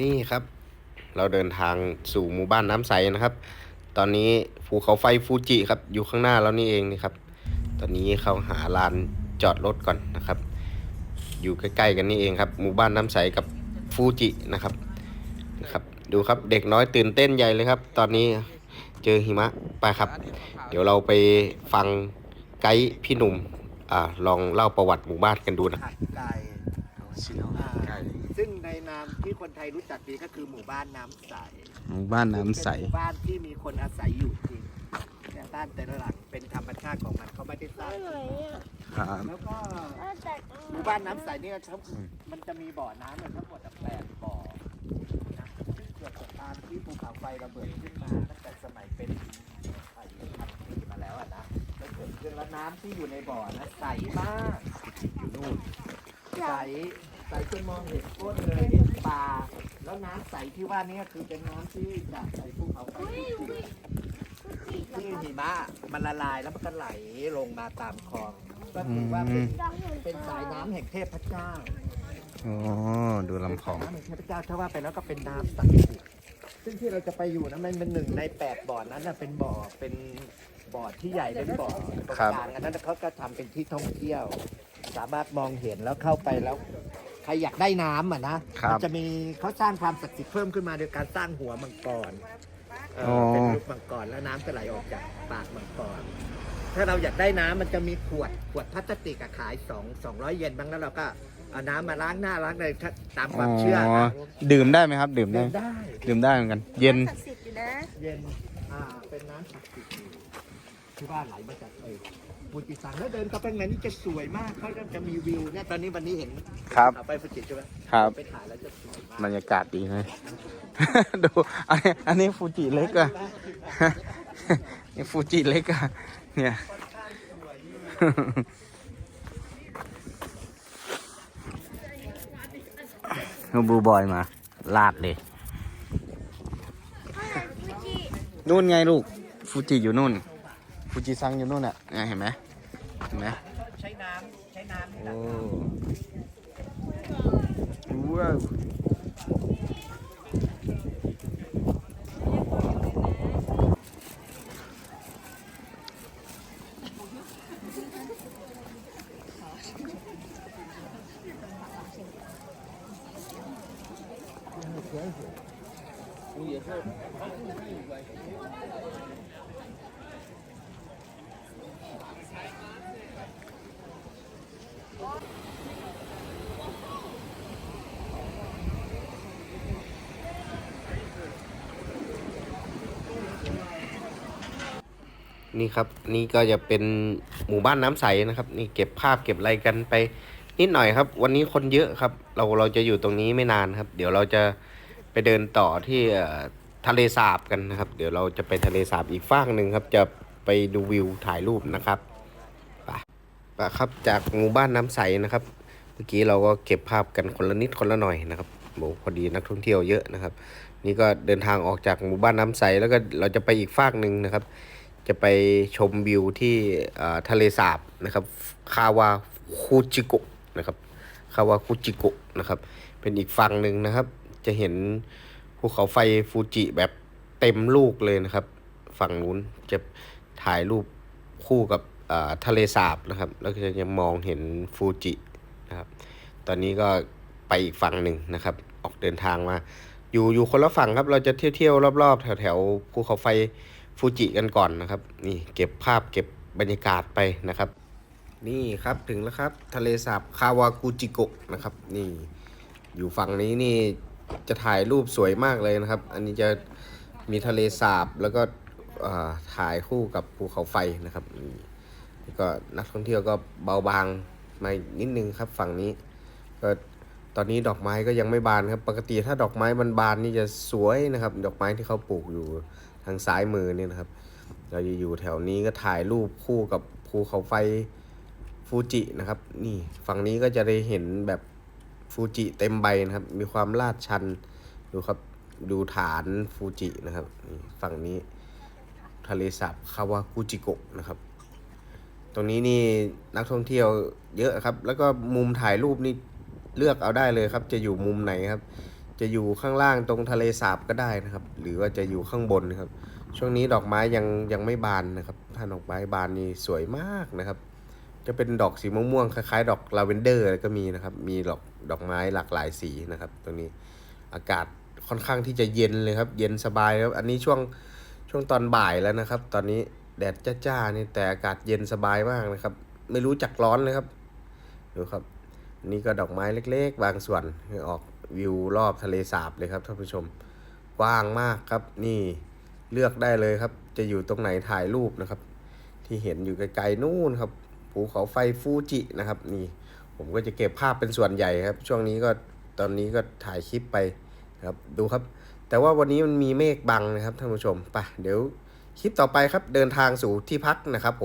นี่ครับ เราเดินทางสู่หมู่บ้านน้ำใสนะครับ ตอนนี้ภูเขาไฟฟูจิครับ อยู่ข้างหน้าเรานี่เองนี่ครับ ตอนนี้เขาหาลานจอดรถก่อนนะครับ อยู่ใกล้ๆกันนี่เองครับ หมู่บ้านน้ำใสกับฟูจินะครับนะครับดูครับเด็กน้อยตื่นเต้นใหญ่เลยครับ ตอนนี้เจอหิมะไปครับ เดี๋ยวเราไปฟังไกด์พี่หนุ่มอ่าลองเล่าประวัติหมู่บ้านกันดูนะ หัดไก่อ่าซึ่งในนามที่คนไทยรู้จักดีก็คือหมู่บ้านน้ำใสหมู่บ้านน้ำใส เป็นหมู่บ้านที่มีคนอาศัยอยู่จริงแต่บ้านแต่ละหลังเป็นธรรมชาติของมันเขาไม่ได้สร้างไม่ไหวอะครับ แล้วก็ถ้าจากหมู่บ้านน้ำใสเนี่ยครับมันจะมีบ่อน้ำเนี่ยทั้งหมดแปดบ่อนะซึ่งเกิดจากการที่ภูเขาไฟระเบิดขึ้นมาตั้งแต่สมัยเป็นอายุพันปีมาแล้วอะนะแล้วเกิดขึ้นแล้วน้ำที่อยู่ในบ่อนะใสมากอยู่นู่น ใสใสจนมองเห็นก้นเลยเห็นปลาแล้วน้ำใสที่ว่านี้คือเป็นน้ำที่จากใสภูเขาไฟที่หิมะมันละลายแล้วมันก็ไหลลงมาตามคลองก็ถือว่าเป็นเป็นสายน้ำแห่งเทพเจ้าอ๋อดูลำคลองน้ำแห่งเทพเจ้าถ้าว่าไปแล้วก็เป็นน้ำศักดิ์สิทธิ์ซึ่งที่เราจะไปอยู่นะมันเป็นหนึ่งในแปดบ่อนั้นนะเป็นบ่อเป็นบ่อที่ใหญ่เป็นบ่อตรงกลางอันนั้นเขาก็ทำเป็นที่ท่องเที่ยว สามารถมองเห็นแล้วเข้าไปแล้วใครอยากได้น้ำอะนะครับ มัจะมีเขาสร้างความศักดิ์สิทธิ์เพิ่มขึ้นมาโดยการสร้างหัวมังกรเอ่ออ๋อเป็นรูปมังกรแล้วน้ำจะไหลออกจากปากมังกร ถ้าเราอยากได้น้ำมันจะมีขวดขวดพลาสติกอะขายสองสองร้อยเยนบ้างแล้วเราก็เอาน้ำมาล้างหน้าล้างอะไรถ้าตามความเชื่อนะดื่มได้ไหมครับ ดื่มได้ ดื่มได้ ดื่มได้เหมือนกัน เย็น ศักดิ์สิทธิ์อยู่นะ เย็น อ่า เป็นน้ำศักดิ์สิทธิ์อยู่ ที่ว่าไหลมาจากไอ้ฟูจิซังแล้วเดินต่อไปไหนนี่จะสวยมากเขาจะมีวิวเนี่ยตอนนี้วันนี้เห็นครับ เอาไปฟูจิใช่ไหมครับ ไปถ่ายแล้วจะสวยมากบรรยากาศดีเลย ดู อันนี้อันนี้ฟูจิเล็กอะ นี่ฟูจิเล็กอะเนี่ยนูบูบอยมา ลาดเลยฟูจินู่นไงลูก ฟูจิอยู่นู่น ฟูจิซังอยู่นู่นอะเนี่ยเห็นไหมเห็นไหมใช้น้ำใช้น้ำนี่แหโอ้ละว้าว นี่ครับนี่ก็จะเป็นหมู่บ้านน้ำใสนะครับ นี่เก็บภาพเก็บอะไรกันไป นิดหน่อยครับ วันนี้คนเยอะครับ เราเราจะอยู่ตรงนี้ไม่นานครับ เดี๋ยวเราจะไปเดินต่อที่ทะเลสาบกันนะครับ เดี๋ยวเราจะไปทะเลสาบอีกฟากหนึ่งครับ จะไปดูวิวถ่ายรูปนะครับ ไปครับจากหมู่บ้านน้ำใสนะครับ เมื่อกี้เราก็เก็บภาพกันคนละนิดคนละหน่อยนะครับโบพอดีนักท่องเที่ยวเยอะนะครับ นี่ก็เดินทางออกจากหมู่บ้านน้ำใสแล้วก็เราจะไปอีกฟากหนึ่งนะครับ จะไปชมวิวที่ทะเลสาบนะครับคาวาคูจิโกะนะครับคาวาคูจิโกะนะครับ เป็นอีกฝั่งหนึ่งนะครับ จะเห็นภูเขาไฟฟูจิแบบเต็มลูกเลยนะครับ ฝั่งนู้นจะถ่ายรูปคู่กับ ทะเลสาบนะครับ แล้วก็จะยังมองเห็นฟูจินะครับ ตอนนี้ก็ไปอีกฝั่งหนึ่งนะครับ ออกเดินทางมา อยู่อยู่คนละฝั่งครับ เราจะเที่ยวเที่ยวรอบๆ แถวแถวภูเขาไฟฟูจิกันก่อนนะครับ นี่เก็บภาพเก็บบรรยากาศไปนะครับ นี่ครับถึงแล้วครับ ทะเลสาบคาวากุจิโกะนะครับ นี่อยู่ฝั่งนี้นี่จะถ่ายรูปสวยมากเลยนะครับ อันนี้จะมีทะเลสาบแล้วก็ถ่ายคู่กับภูเขาไฟนะครับนี่ ก็นักท่องเที่ยวก็เบาบางมานิดนึงครับฝั่งนี้ ก็ตอนนี้ดอกไม้ก็ยังไม่บานครับ ปกติถ้าดอกไม้มันบานนี่จะสวยนะครับ ดอกไม้ที่เขาปลูกอยู่ทางซ้ายมือนี่นะครับ เราจะอยู่แถวนี้ก็ถ่ายรูปคู่กับภูเขาไฟฟูจินะครับ นี่ฝั่งนี้ก็จะได้เห็นแบบฟูจิเต็มใบนะครับ มีความลาดชันดูครับดูฐานฟูจินะครับ ฝั่งนี้ทะเลสาบคาวากุจิโกะนะครับ ตรงนี้นี่นักท่องเที่ยวเยอะครับ แล้วก็มุมถ่ายรูปนี่เลือกเอาได้เลยครับ จะอยู่มุมไหนครับ จะอยู่ข้างล่างตรงทะเลสาบก็ได้นะครับ หรือว่าจะอยู่ข้างบนนะครับ ช่วงนี้ดอกไม้ยังยังไม่บานนะครับ ถ้าดอกไม้บานนี่สวยมากนะครับ จะเป็นดอกสีม่วงๆคล้ายๆ ดอกลาเวนเดอร์อะไรก็มีนะครับ มีดอกดอกไม้หลากหลายสีนะครับ ตรงนี้อากาศค่อนข้างที่จะเย็นเลยครับ เย็นสบายครับ อันนี้ช่วงช่วงตอนบ่ายแล้วนะครับ ตอนนี้ แดดจ้าๆนี่แต่อากาศเย็นสบายมากนะครับ ไม่รู้จักร้อนเลยครับ ดูครับ นี่ก็ดอกไม้เล็ก ๆ บางส่วนออกวิวรอบทะเลสาบเลยครับท่านผู้ชมกว้างมากครับ นี่เลือกได้เลยครับ จะอยู่ตรงไหนถ่ายรูปนะครับ ที่เห็นอยู่ไกลๆนู่นครับภูเขาไฟฟูจินะครับ นี่ ผมก็จะเก็บภาพเป็นส่วนใหญ่ครับ ช่วงนี้ก็ตอนนี้ก็ถ่ายคลิปไปครับดูครับ แต่ว่าวันนี้มันมีเมฆบังนะครับท่านผู้ชมไปเดี๋ยว คลิปต่อไปครับเดินทางสู่ที่พักนะครับผม